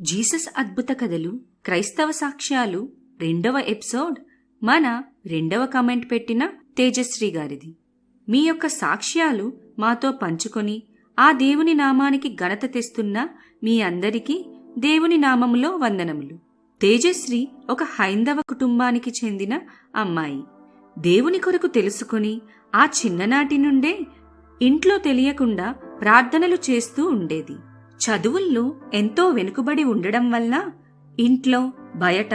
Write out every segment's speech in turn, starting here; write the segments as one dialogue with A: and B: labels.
A: Jesus అద్భుత కథలు క్రైస్తవ సాక్ష్యాలు రెండవ ఎపిసోడ్ మన రెండవ కమెంట్ పెట్టిన తేజశ్రీ గారిది. మీ యొక్క సాక్ష్యాలు మాతో పంచుకొని ఆ దేవుని నామానికి ఘనత తెస్తున్న మీ అందరికీ దేవుని నామములో వందనములు. తేజశ్రీ ఒక హైందవ కుటుంబానికి చెందిన అమ్మాయి. దేవుని కొరకు తెలుసుకుని ఆ చిన్ననాటి నుండే ఇంట్లో తెలియకుండా ప్రార్థనలు చేస్తూ ఉండేది. చదువుల్లో ఎంతో వెనుకబడి ఉండడం వల్ల ఇంట్లో బయట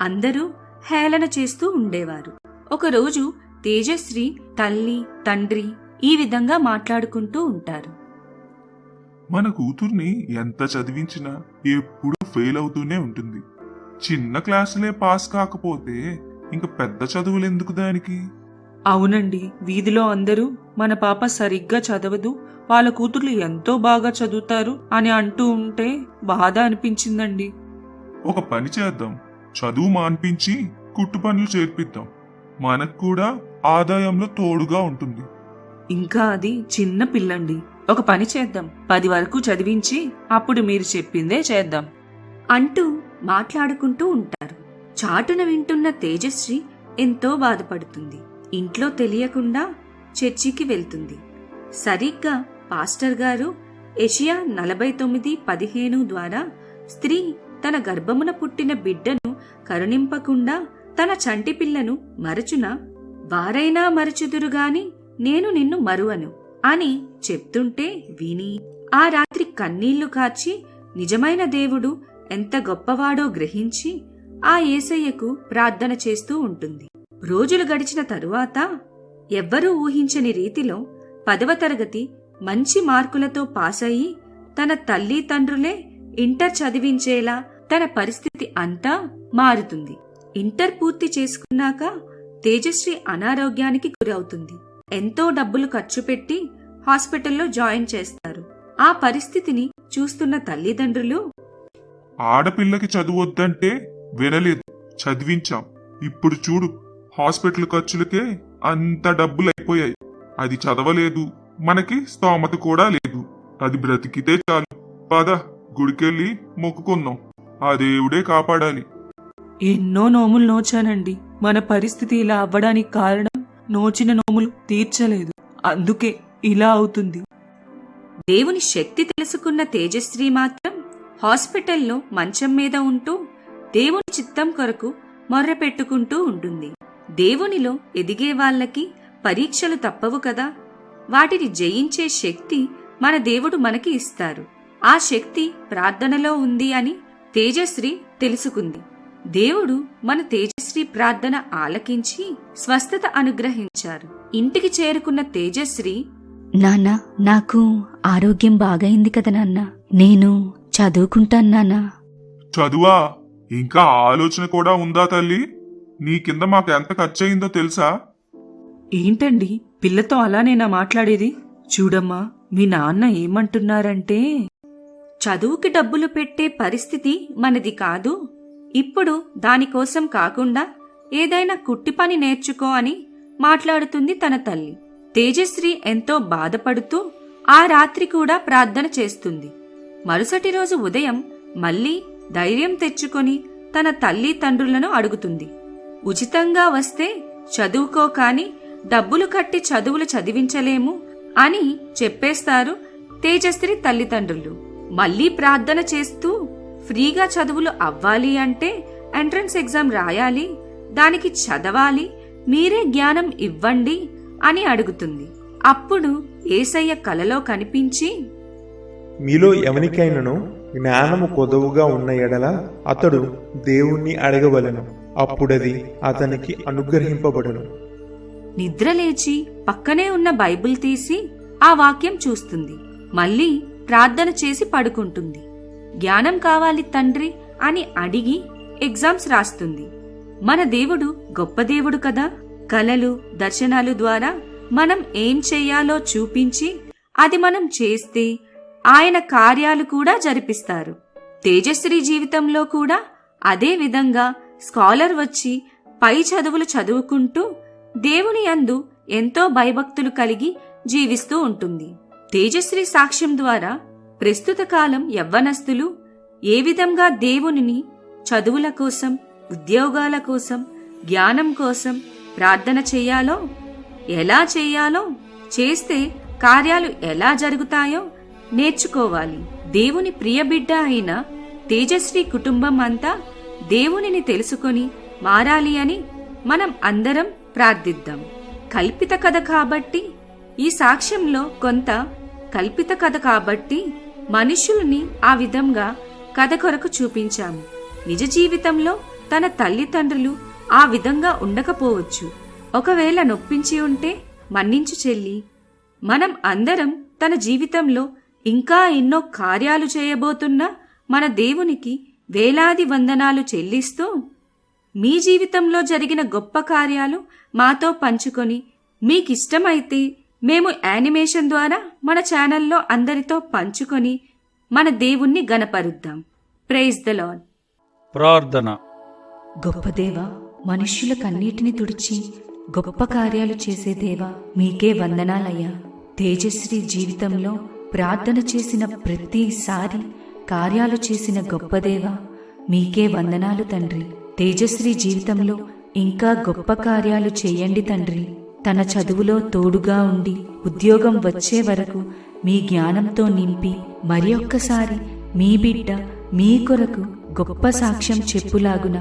A: అందరూ హేళన చేస్తూ ఉండేవారు. ఒకరోజు తేజశ్రీ తల్లి తండ్రి ఈ విధంగా మాట్లాడుకుంటూ ఉంటారు.
B: మన కూతుర్ని ఎంత చదివించినా ఎప్పుడు ఫెయిల్ అవుతూనే ఉంటుంది. చిన్న క్లాసులే పాస్ కాకపోతే ఇంక పెద్ద చదువులు ఎందుకు దానికి?
C: అవునండి వీధిలో అందరూ మన పాప సరిగ్గా చదవదు వాళ్ళ కూతుర్లు ఎంతో బాగా చదువుతారు అని అంటూ ఉంటే బాధ అనిపించిందండి.
B: ఒక పని చేద్దాం చదువు మాన్పించి కుట్టు పనులు చేర్పిద్దాం. మనకు కూడా ఆదాయంలో తోడుగా ఉంటుంది.
C: ఇంకా అది చిన్న పిల్లండి ఒక పని చేద్దాం పది వరకు చదివించి అప్పుడు మీరు చెప్పిందే చేద్దాం
A: అంటూ మాట్లాడుకుంటూ ఉంటారు. చాటున వింటున్న తేజశ్రీ ఎంతో బాధపడుతుంది. ఇంట్లో తెలియకుండా చర్చికి వెళ్తుంది. సరిగ్గా పాస్టర్ గారు ఏషియా నలభై తొమ్మిది పదిహేను ద్వారా స్త్రీ తన గర్భమున పుట్టిన బిడ్డను కరుణింపకుండా తన చంటి పిల్లను మరచున వారైనా మరచుదురుగాని నేను నిన్ను మరువను అని చెప్తుంటే విని ఆ రాత్రి కన్నీళ్ళు కార్చి నిజమైన దేవుడు ఎంత గొప్పవాడో గ్రహించి ఆ ఏసయ్యకు ప్రార్థన చేస్తూ ఉంటుంది. రోజులు గడిచిన తరువాత ఎవ్వరూ ఊహించని రీతిలో పదవ తరగతి మంచి మార్కులతో పాస్ అయ్యి తన తల్లి తండ్రులే ఇంటర్ చదివించేలా తన పరిస్థితి అంతా మారుతుంది. ఇంటర్ పూర్తి చేసుకున్నాక తేజశ్రీ అనారోగ్యానికి గురవుతుంది. ఎంతో డబ్బులు ఖర్చు పెట్టి హాస్పిటల్లో జాయిన్ చేస్తారు. ఆ పరిస్థితిని చూస్తున్న తల్లిదండ్రులు
B: ఆడపిల్లకి చదువొద్దంటే వినలేదు. చదివించాం. ఇప్పుడు చూడు. హాస్పిటల్ ఖర్చులకే అంత డబ్బులు అయిపోయాయి. అది చదవలేదు. మనకి స్తోమత కూడా లేదు. అది బ్రతికితే చాలు. పద గుడికెళ్ళి మొక్కుకుందాం. ఆ దేవుడే కాపాడాలి.
C: ఎన్నో నోములు నోచానండి. మన పరిస్థితి ఇలా అవ్వడానికి కారణం నోచిన నోములు తీర్చలేదు. అందుకే ఇలా అవుతుంది.
A: దేవుని శక్తి తెలుసుకున్న తేజశ్రీ మాత్రం హాస్పిటల్లో మంచం మీద ఉంటూ దేవుని చిత్తం కొరకు మొర్ర పెట్టుకుంటూ ఉంటుంది. దేవునిలో ఎదిగే వాళ్ళకి పరీక్షలు తప్పవు కదా. వాటిని జయించే శక్తి మన దేవుడు మనకి ఇస్తారు. ఆ శక్తి ప్రార్థనలో ఉంది అని తేజశ్రీ తెలుసుకుంది. దేవుడు మన తేజశ్రీ ప్రార్థన ఆలకించి స్వస్థత అనుగ్రహించారు. ఇంటికి చేరుకున్న తేజశ్రీ
D: నాన్న నాకు ఆరోగ్యం బాగైంది కదా నాన్న. నేను చదువుకుంటాను నాన్న.
B: చదువా? ఇంకా ఆలోచన కూడా ఉందా తల్లి? నీ కింద మాకు ఎంత ఖర్చయిందో తెలుసా?
C: ఏంటండి? పిల్లతో అలానేనా మాట్లాడేది? చూడమ్మా మీ నాన్న ఏమంటున్నారంటే
A: చదువుకి డబ్బులు పెట్టే పరిస్థితి మనది కాదు. ఇప్పుడు దానికోసం కాకుండా ఏదైనా కుట్టి పని నేర్చుకో అని మాట్లాడుతుంది తన తల్లి. తేజశ్రీ ఎంతో బాధపడుతూ ఆ రాత్రి కూడా ప్రార్థన చేస్తుంది. మరుసటి రోజు ఉదయం మళ్ళీ ధైర్యం తెచ్చుకొని తన తల్లి తండ్రులను అడుగుతుంది. ఉచితంగా వస్తే చదువుకో కాని డబ్బులు కట్టి చదువులు చదివించలేము అని చెప్పేస్తారు తేజశ్రీ తల్లిదండ్రులు. మళ్ళీ ప్రార్థన చేస్తూ ఫ్రీగా చదువులు అవ్వాలి అంటే ఎంట్రన్స్ ఎగ్జామ్ రాయాలి దానికి చదవాలి మీరే జ్ఞానం ఇవ్వండి అని అడుగుతుంది. అప్పుడు ఏసయ్య కలలో కనిపించి
E: మీలో ఎవనికైనను జ్ఞానము కొదవుగా ఉన్న ఎడల అతడు దేవుణ్ణి అడగవలను. అప్పుడది అతనికి అనుగ్రహింపబడును.
A: నిద్రలేచి పక్కనే ఉన్న బైబిల్ తీసి ఆ వాక్యం చూస్తుంది. మళ్ళీ ప్రార్థన చేసి పడుకుంటుంది. జ్ఞానం కావాలి తండ్రి అని అడిగి ఎగ్జామ్స్ రాస్తుంది. మన దేవుడు గొప్ప దేవుడు కదా. కలలు దర్శనాలు ద్వారా మనం ఏం చెయ్యాలో చూపించి అది మనం చేస్తే ఆయన కార్యాలు కూడా జరిపిస్తారు. తేజశ్రీ జీవితంలో కూడా అదే విధంగా స్కాలర్ వచ్చి పై చదువులు చదువుకుంటూ దేవుని అందు ఎంతో భయభక్తులు కలిగి జీవిస్తూ ఉంటుంది. తేజశ్రీ సాక్ష్యం ద్వారా ప్రస్తుత కాలం యవ్వనస్తులు ఏ విధంగా దేవునిని చదువుల కోసం ఉద్యోగాల కోసం జ్ఞానం కోసం ప్రార్థన చేయాలో ఎలా చేయాలో చేస్తే కార్యాలు ఎలా జరుగుతాయో నేర్చుకోవాలి. దేవుని ప్రియబిడ్డ అయిన తేజశ్రీ కుటుంబం అంతా దేవునిని తెలుసుకొని మారాలి అని మనం అందరం ప్రార్థిద్దాం. కల్పిత కథ కాబట్టి ఈ సాక్ష్యంలో కొంత కల్పిత కథ కాబట్టి మనుషుల్ని ఆ విధంగా కథ కొరకు చూపించాము నిజ జీవితంలో తన తల్లిదండ్రులు ఆ విధంగా ఉండకపోవచ్చు. ఒకవేళ నొప్పించి ఉంటే మన్నించు చెల్లి. మనం అందరం తన జీవితంలో ఇంకా ఎన్నో కార్యాలు చేయబోతున్న మన దేవునికి వేలాది వందనాలు చెల్లిస్తూ మీ జీవితంలో జరిగిన గొప్ప కార్యాలు మాతో పంచుకొని మీకిష్టమైతే మేము యానిమేషన్ ద్వారా మన ఛానల్లో అందరితో పంచుకొని మన దేవుణ్ణి గనపరుద్దాం ప్రైజ్ ద లాడ్
F: ప్రార్థన.
D: గొప్ప దేవా మనుష్యుల కన్నీటిని తుడిచి గొప్ప కార్యాలు చేసే దేవా మీకే వందనాలయ్యా. తేజశ్రీ జీవితంలో ప్రార్థన చేసిన ప్రతిసారి కార్యాలు చేసిన గొప్పదేవా మీకే వందనాలు తండ్రి. తేజశ్రీ జీవితంలో ఇంకా గొప్ప కార్యాలు చేయండి తండ్రి. తన చదువులో తోడుగా ఉండి ఉద్యోగం వచ్చే వరకు మీ జ్ఞానంతో నింపి మరి ఒక్కసారి మీ బిడ్డ మీ కొరకు గొప్ప సాక్ష్యం చెప్పులాగున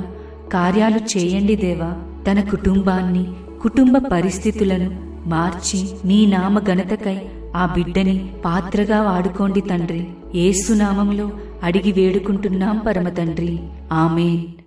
D: కార్యాలు చేయండి దేవా. తన కుటుంబాన్ని కుటుంబ పరిస్థితులను మార్చి నీ నామ ఘనతకై ఆ బిడ్డని పాత్రగా వాడుకోండి తండ్రి. ఏసునామంలో అడిగి వేడుకుంటున్నాం పరమతండ్రి. ఆమెన్.